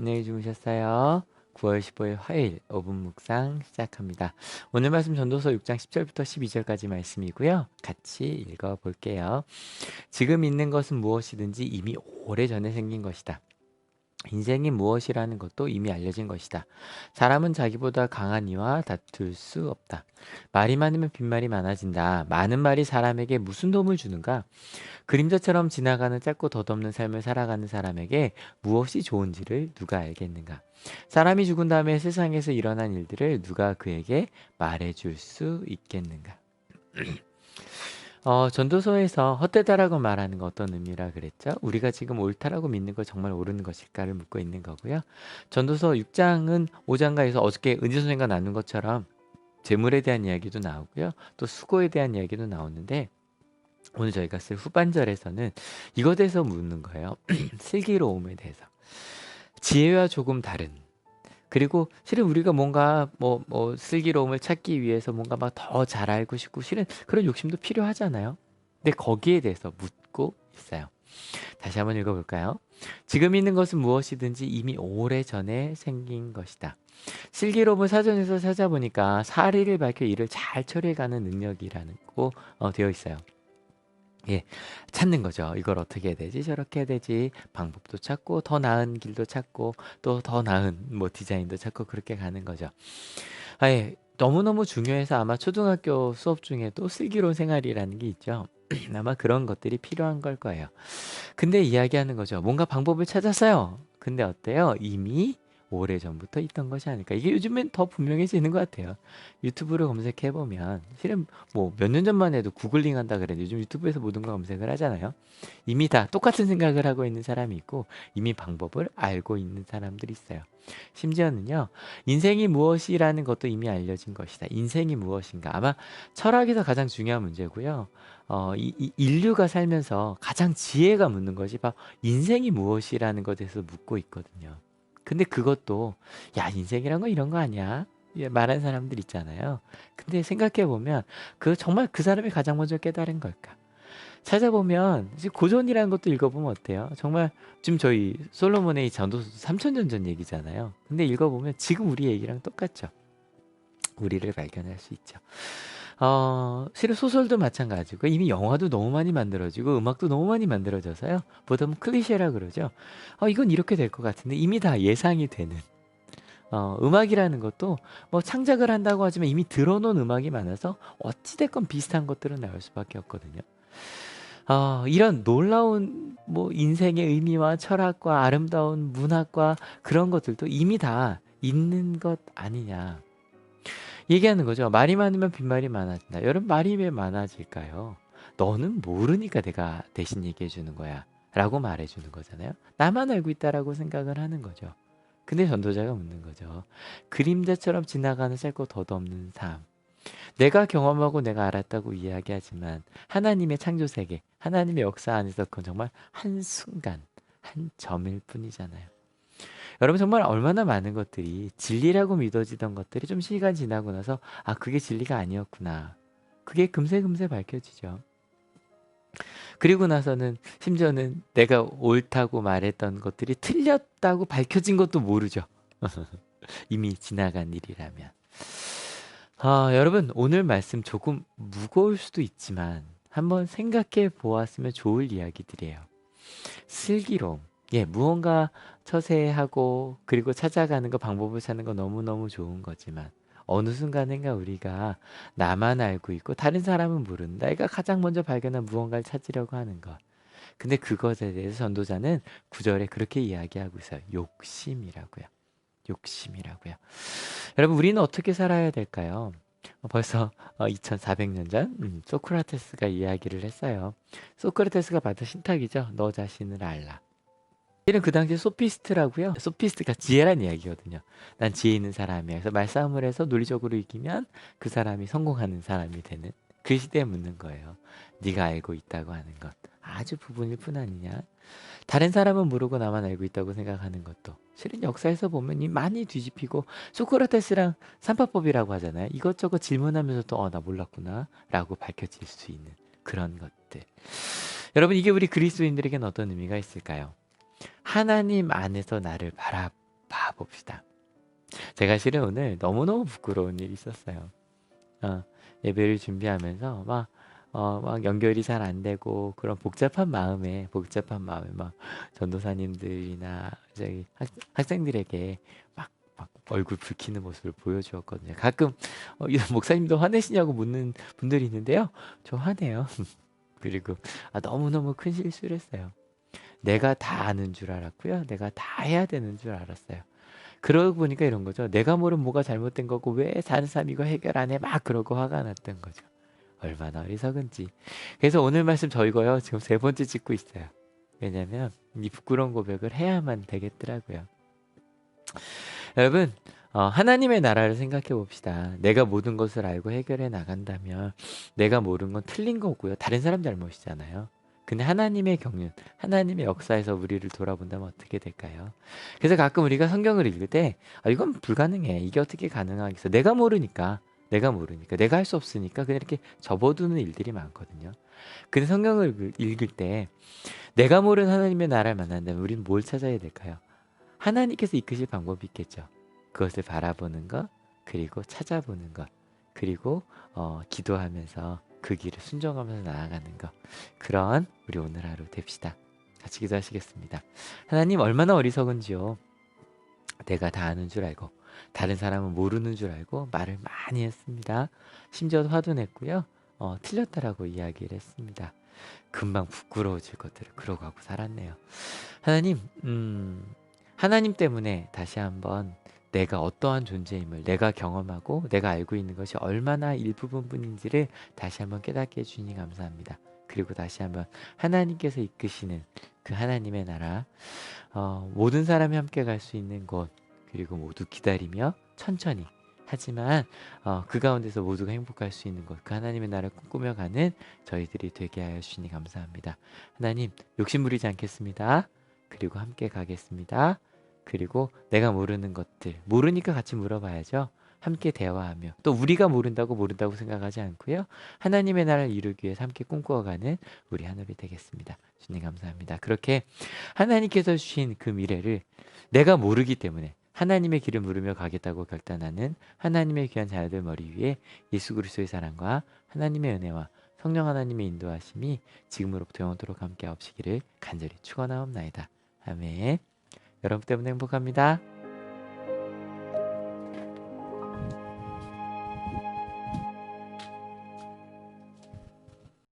안녕히 주무셨어요. 9월 15일 화요일 5분 묵상 시작합니다. 오늘 말씀 전도서 6장 10절부터 12절까지 말씀이고요. 같이 읽어 볼게요. 지금 있는 것은 무엇이든지 이미 오래전에 생긴 것이다. 인생이 무엇이라는 것도 이미 알려진 것이다. 사람은 자기보다 강한 이와 다툴 수 없다. 말이 많으면 빈말이 많아진다. 많은 말이 사람에게 무슨 도움을 주는가? 그림자처럼 지나가는 짧고 덧없는 삶을 살아가는 사람에게 무엇이 좋은지를 누가 알겠는가? 사람이 죽은 다음에 세상에서 일어난 일들을 누가 그에게 말해줄 수 있겠는가? 어, 전도서에서 헛되다라고 말하는 거 어떤 의미라 그랬죠? 우리가 지금 옳다라고 믿는 거 정말 옳은 것일까를 묻고 있는 거고요. 전도서 6장은 5장가에서 어저께 은지 선생과 나눈 것처럼 재물에 대한 이야기도 나오고요. 또 수고에 대한 이야기도 나오는데 오늘 저희가 쓸 후반절에서는 이것에 대해서 묻는 거예요. 슬기로움에 대해서. 지혜와 조금 다른 그리고 실은 우리가 뭔가 뭐, 뭐 슬기로움을 찾기 위해서 뭔가 막 더 잘 알고 싶고 실은 그런 욕심도 필요하잖아요. 근데 거기에 대해서 묻고 있어요. 다시 한번 읽어볼까요? 지금 있는 것은 무엇이든지 이미 오래 전에 생긴 것이다. 슬기로움을 사전에서 찾아보니까 사리를 밝혀 일을 잘 처리해가는 능력이라는 거 어, 되어 있어요. 예, 찾는 거죠. 이걸 어떻게 해야 되지? 저렇게 해야 되지? 방법도 찾고 더 나은 길도 찾고 또 더 나은 뭐 디자인도 찾고 그렇게 가는 거죠. 아 예 너무너무 중요해서 아마 초등학교 수업 중에도 슬기로운 생활이라는 게 있죠. 아마 그런 것들이 필요한 걸 거예요. 근데 이야기하는 거죠. 뭔가 방법을 찾았어요. 근데 어때요? 이미 오래전부터 있던 것이 아닐까. 이게 요즘엔 더 분명해지는 것 같아요. 유튜브를 검색해 보면 실은 뭐 몇 년 전만 해도 구글링 한다 그래도 요즘 유튜브에서 모든 걸 검색을 하잖아요. 이미 다 똑같은 생각을 하고 있는 사람이 있고 이미 방법을 알고 있는 사람들이 있어요. 심지어는요. 인생이 무엇이라는 것도 이미 알려진 것이다. 인생이 무엇인가. 아마 철학에서 가장 중요한 문제고요. 어, 이, 이 인류가 살면서 가장 지혜가 묻는 것이 바로 인생이 무엇이라는 것에 대해서 묻고 있거든요. 근데 그것도 야 인생이란 건 이런 거 아니야 예, 말하는 사람들 있잖아요. 근데 생각해 보면 그 정말 그 사람이 가장 먼저 깨달은 걸까? 찾아보면 지금 고전이라는 것도 읽어보면 어때요? 정말 지금 저희 솔로몬의 전도서 3천년 전 얘기잖아요. 근데 읽어보면 지금 우리 얘기랑 똑같죠. 우리를 발견할 수 있죠. 어, 실은 소설도 마찬가지고 이미 영화도 너무 많이 만들어지고 음악도 너무 많이 만들어져서요. 보통 클리셰라 그러죠. 어, 이건 이렇게 될 것 같은데 이미 다 예상이 되는. 어, 음악이라는 것도 뭐 창작을 한다고 하지만 이미 들어놓은 음악이 많아서 어찌됐건 비슷한 것들은 나올 수밖에 없거든요. 어, 이런 놀라운 뭐 인생의 의미와 철학과 아름다운 문학과 그런 것들도 이미 다 있는 것 아니냐. 얘기하는 거죠. 말이 많으면 빈말이 많아진다. 여러분 말이 왜 많아질까요? 너는 모르니까 내가 대신 얘기해 주는 거야. 라고 말해 주는 거잖아요. 나만 알고 있다라고 생각을 하는 거죠. 근데 전도자가 묻는 거죠. 그림자처럼 지나가는 짧고 덧없는 삶. 내가 경험하고 내가 알았다고 이야기하지만 하나님의 창조 세계, 하나님의 역사 안에서 그건 정말 한순간, 한 점일 뿐이잖아요. 여러분 정말 얼마나 많은 것들이 진리라고 믿어지던 것들이 좀 시간 지나고 나서 아 그게 진리가 아니었구나. 그게 금세 금세 밝혀지죠. 그리고 나서는 심지어는 내가 옳다고 말했던 것들이 틀렸다고 밝혀진 것도 모르죠. 이미 지나간 일이라면. 아, 여러분 오늘 말씀 조금 무거울 수도 있지만 한번 생각해 보았으면 좋을 이야기들이에요. 슬기로움. 예, 무언가 처세하고 그리고 찾아가는 거 방법을 찾는 거 너무너무 좋은 거지만 어느 순간인가 우리가 나만 알고 있고 다른 사람은 모른다. 내가 가장 먼저 발견한 무언가를 찾으려고 하는 것. 근데 그것에 대해서 전도자는 구절에 그렇게 이야기하고 있어요. 욕심이라고요. 욕심이라고요. 여러분 우리는 어떻게 살아야 될까요? 어, 벌써 2400년 어, 전 음, 소크라테스가 이야기를 했어요. 소크라테스가 받은 신탁이죠. 너 자신을 알라. 이는 그 당시에 소피스트라고요. 소피스트가 지혜란 이야기거든요. 난 지혜 있는 사람이야. 그래서 말싸움을 해서 논리적으로 이기면 그 사람이 성공하는 사람이 되는 그 시대에 묻는 거예요. 네가 알고 있다고 하는 것. 아주 부분일 뿐 아니냐. 다른 사람은 모르고 나만 알고 있다고 생각하는 것도 실은 역사에서 보면 이 많이 뒤집히고 소크라테스랑 삼파법이라고 하잖아요. 이것저것 질문하면서 또 어 나 몰랐구나 라고 밝혀질 수 있는 그런 것들. 여러분 이게 우리 그리스도인들에게는 어떤 의미가 있을까요? 하나님 안에서 나를 봅시다. 제가 실은 오늘 너무너무 부끄러운 일이 있었어요. 어, 예배를 준비하면서 막, 어, 막 연결이 잘 안 되고 그런 복잡한 마음에 복잡한 마음에 막 전도사님들이나 저기 학, 학생들에게 막, 막 얼굴 붉히는 모습을 보여주었거든요. 가끔 어, 이 목사님도 화내시냐고 묻는 분들이 있는데요. 저 화내요. 그리고 아, 너무너무 큰 실수를 했어요. 내가 다 아는 줄 알았고요. 내가 다 해야 되는 줄 알았어요. 그러고 보니까 이런 거죠. 내가 모르는 뭐가 잘못된 거고 왜 다른 사람 이거 해결 안 해? 막 그러고 화가 났던 거죠. 얼마나 어리석은지. 그래서 오늘 말씀 저 이거요. 지금 세 번째 찍고 있어요. 왜냐면 이 부끄러운 고백을 해야만 되겠더라고요. 여러분 어, 하나님의 나라를 생각해 봅시다. 내가 모든 것을 알고 해결해 나간다면 내가 모르는 건 틀린 거고요. 다른 사람 잘못이잖아요. 근데 하나님의 경륜, 하나님의 역사에서 우리를 돌아본다면 어떻게 될까요? 그래서 가끔 우리가 성경을 읽을 때 아, 이건 불가능해. 이게 어떻게 가능하겠어? 내가 모르니까, 내가 모르니까, 내가 할 수 없으니까 그냥 이렇게 접어두는 일들이 많거든요. 근데 성경을 읽을 때 내가 모르는 하나님의 나라를 만난다면 우리는 뭘 찾아야 될까요? 하나님께서 이끄실 방법이 있겠죠. 그것을 바라보는 것, 그리고 찾아보는 것, 그리고 어, 기도하면서 그 길을 순종하면서 나아가는 것. 그런 우리 오늘 하루 됩시다. 같이 기도하시겠습니다. 하나님 얼마나 어리석은지요. 내가 다 아는 줄 알고 다른 사람은 모르는 줄 알고 말을 많이 했습니다. 심지어 화도 냈고요. 어, 틀렸다라고 이야기를 했습니다. 금방 부끄러워질 것들을 그러고 하고 살았네요. 하나님, 음, 하나님 때문에 다시 한번 내가 어떠한 존재임을 내가 경험하고 내가 알고 있는 것이 얼마나 일부분뿐인지를 다시 한번 깨닫게 해주니 감사합니다. 그리고 다시 한번 하나님께서 이끄시는 그 하나님의 나라 어, 모든 사람이 함께 갈 수 있는 곳 그리고 모두 기다리며 천천히 하지만 어, 그 가운데서 모두가 행복할 수 있는 곳그 하나님의 나라를 꿈꾸며 가는 저희들이 되게 하여 주시니 감사합니다. 하나님 욕심 부리지 않겠습니다. 그리고 함께 가겠습니다. 그리고 내가 모르는 것들 모르니까 같이 물어봐야죠. 함께 대화하며 또 우리가 모른다고 모른다고 생각하지 않고요. 하나님의 나라를 이루기 위해서 함께 꿈꿔가는 우리 하늘이 되겠습니다. 주님 감사합니다. 그렇게 하나님께서 주신 그 미래를 내가 모르기 때문에 하나님의 길을 물으며 가겠다고 결단하는 하나님의 귀한 자녀들 머리 위에 예수 그리스도의 사랑과 하나님의 은혜와 성령 하나님의 인도하심이 지금으로부터 영원토록 함께 없시기를 간절히 축원하옵나이다. 아멘. 여러분 때문에 행복합니다.